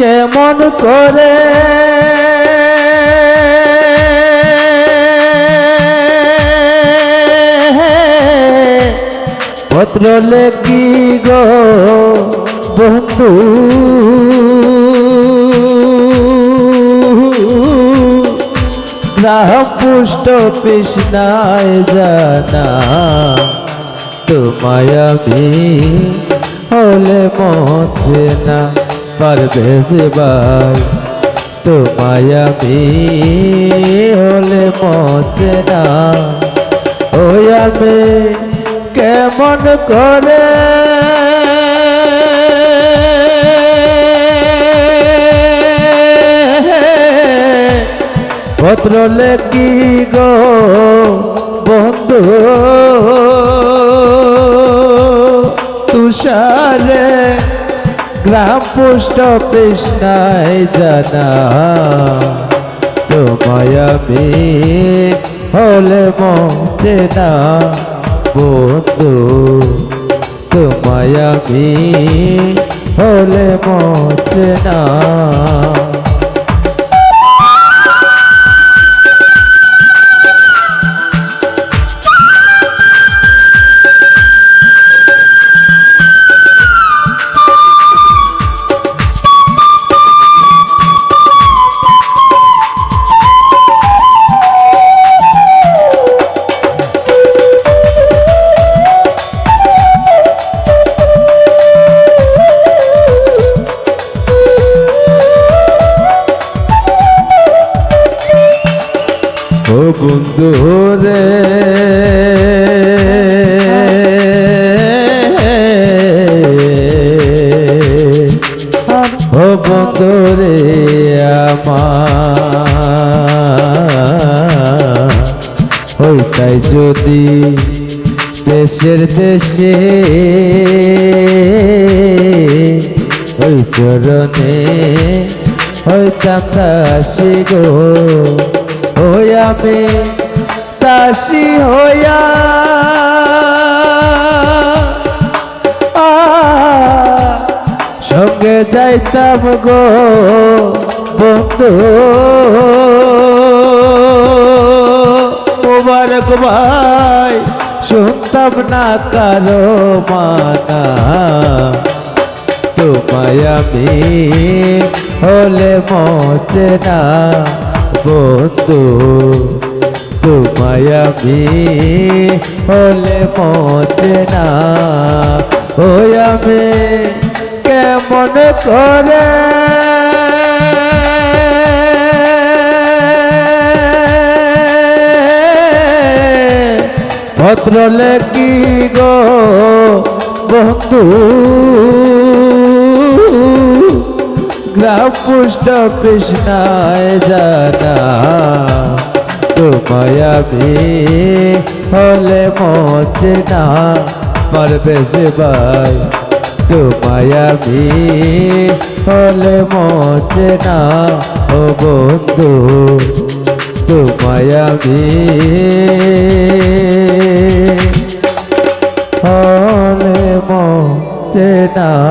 কেমন করে পত্র লেখি গো বন্ধু গ্রাহক পুষ্ট কৃষ্ণায় জানা। তোমায় আমি হলে মচ্ছে না পারবে ভাই। তোমায় আমি হলে মচ্ছে না। ওই আমি কেমন করে পত্র লেখি গো বন্ধু? তুষারে গ্রাম পুষ্ট কৃষ্ণায় জানা। তোমায় আমি হলে মতে না বন্ধু। তোমায় আমি হলে মতে না বন্ধু রে বন্ধু রে যদি দেশের দেশে ওই চরণে হইতাম দাসী গো। ওই আমি দাসী হইয়া। সঙ্গে যাইতাম গো বন্ধু। মুবারক ভাই, শুনতাম না কারও মানা তোমায় আমি হলে মচে না। বন্ধু তোমায় আমি হলে মচে না। ওই আমি কেমন করে? পত্র লেখি গো বন্ধু। গ্রাম পুষ্ট কৃষ্ণায় জানা। তোমায় আমি হলে মচে না, পারবে যে ভাই। তোমায় আমি হলে মচে না, ও বন্ধু। তোমায় আমি হলে মচে না।